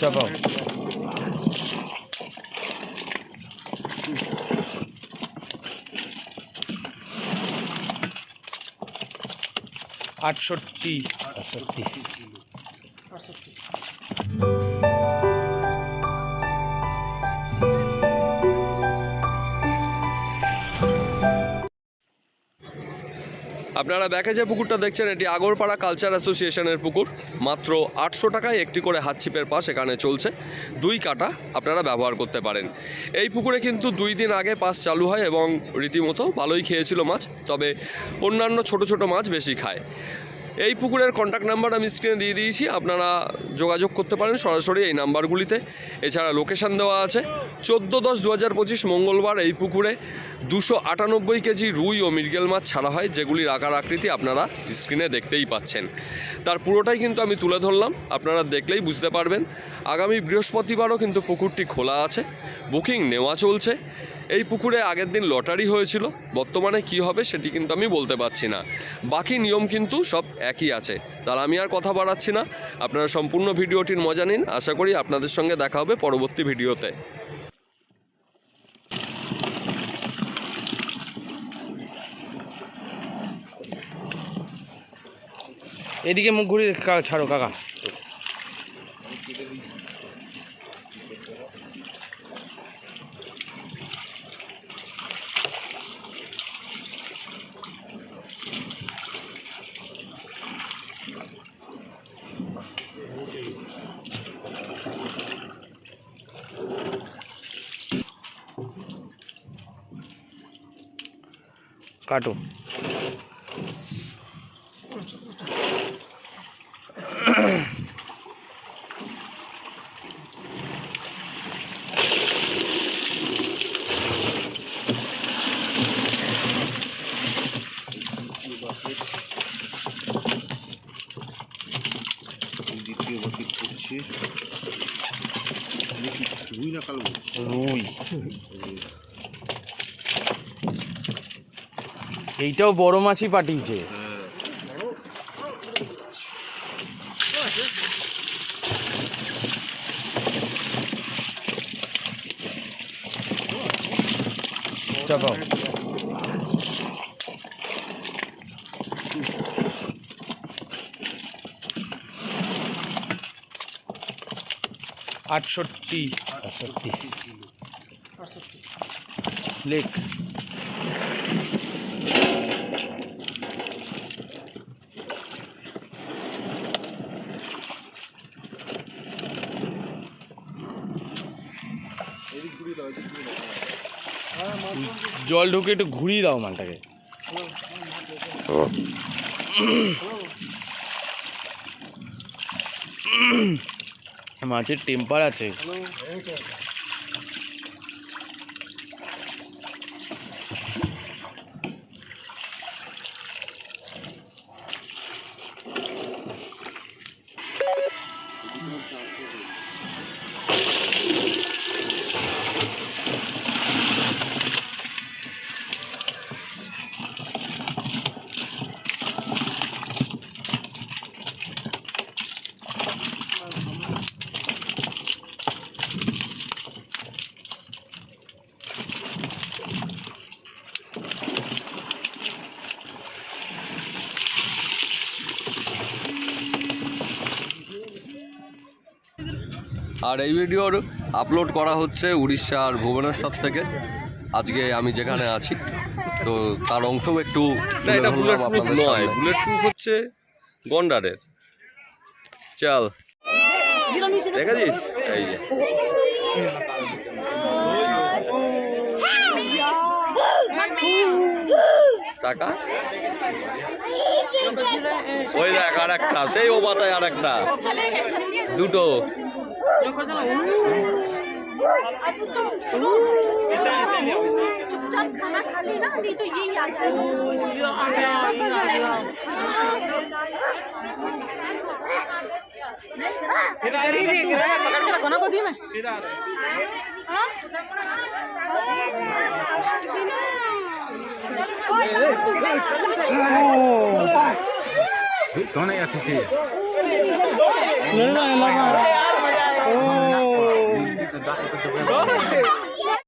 চাপাও আটষট্টি। আটষট্টি। আপনারা ব্যাকে যে পুকুরটা দেখছেন, এটি আগরপাড়া কালচার অ্যাসোসিয়েশনের পুকুর। মাত্র আটশো টাকায় একটি করে হাতছিপের পাস এখানে চলছে। দুই কাটা আপনারা ব্যবহার করতে পারেন। এই পুকুরে কিন্তু দুই দিন আগে পাস চালু হয় এবং রীতিমতো ভালোই খেয়েছিল মাছ, তবে অন্যান্য ছোট ছোট মাছ বেশি খায়। এই পুকুরের কন্ট্যাক্ট নাম্বার আমি স্ক্রিনে দিয়ে দিয়েছি। আপনারা যোগাযোগ করতে পারেন সরাসরি এই নাম্বারগুলিতে। এছাড়া লোকেশন দেওয়া আছে। চোদ্দ দশ দু হাজার পঁচিশ মঙ্গলবার এই পুকুরে দুশো আটানব্বই কেজি রুই ও মৃগেল মাছ ছাড়া হয়, যেগুলির আকার আকৃতি আপনারা স্ক্রিনে দেখতেই পাচ্ছেন। তার পুরোটাই কিন্তু আমি তুলে ধরলাম। আপনারা দেখলেই বুঝতে পারবেন। আগামী বৃহস্পতিবারও কিন্তু পুকুরটি খোলা আছে। বুকিং নেওয়া চলছে। এই পুকুরে আগের দিন লটারি হয়েছিল, বর্তমানে কি হবে সেটি কিন্তু আমি বলতে পারছি না। বাকি নিয়ম কিন্তু সব একই আছে তাহলে আমি আর কথা বাড়াচ্ছি না। আপনারা সম্পূর্ণ ভিডিওটির মজা নিন, আশা করি আপনাদের সঙ্গে দেখা হবে পরবর্তী ভিডিওতে। এদিকে মুখ ঘুরিয়ে ছাড়ো, কাকা। কাটো। দ্বিতীয় বাকি করছে রুই না কালো রুই। এইটাও বড় মাছই পাঠিয়েছে। চাপাও। আটষট্টি। আটষট্টি। লেক। জল ঢুকে একটু ঘুরিয়ে দাও মালটাকে। মাছের টেম্পার আছে। আর এই ভিডিওর আপলোড করা হচ্ছে উড়িষ্যার ভুবনেশ্বর থেকে। আজকে আমি যেখানে আছি তো তার অংশও একটু নয় বুলেট প্রুফ হচ্ছে গন্ডারের। চল। দেখেছিস এই যে। টাকা? ওই দেখ আর একটা সেই ও পাতায় আর একটা দুটো। चुपचाप खाना खा लेना नहीं तो यही आ जाएगा কনে আছে না, না, না, না। ও একটু দা- একটু Oh.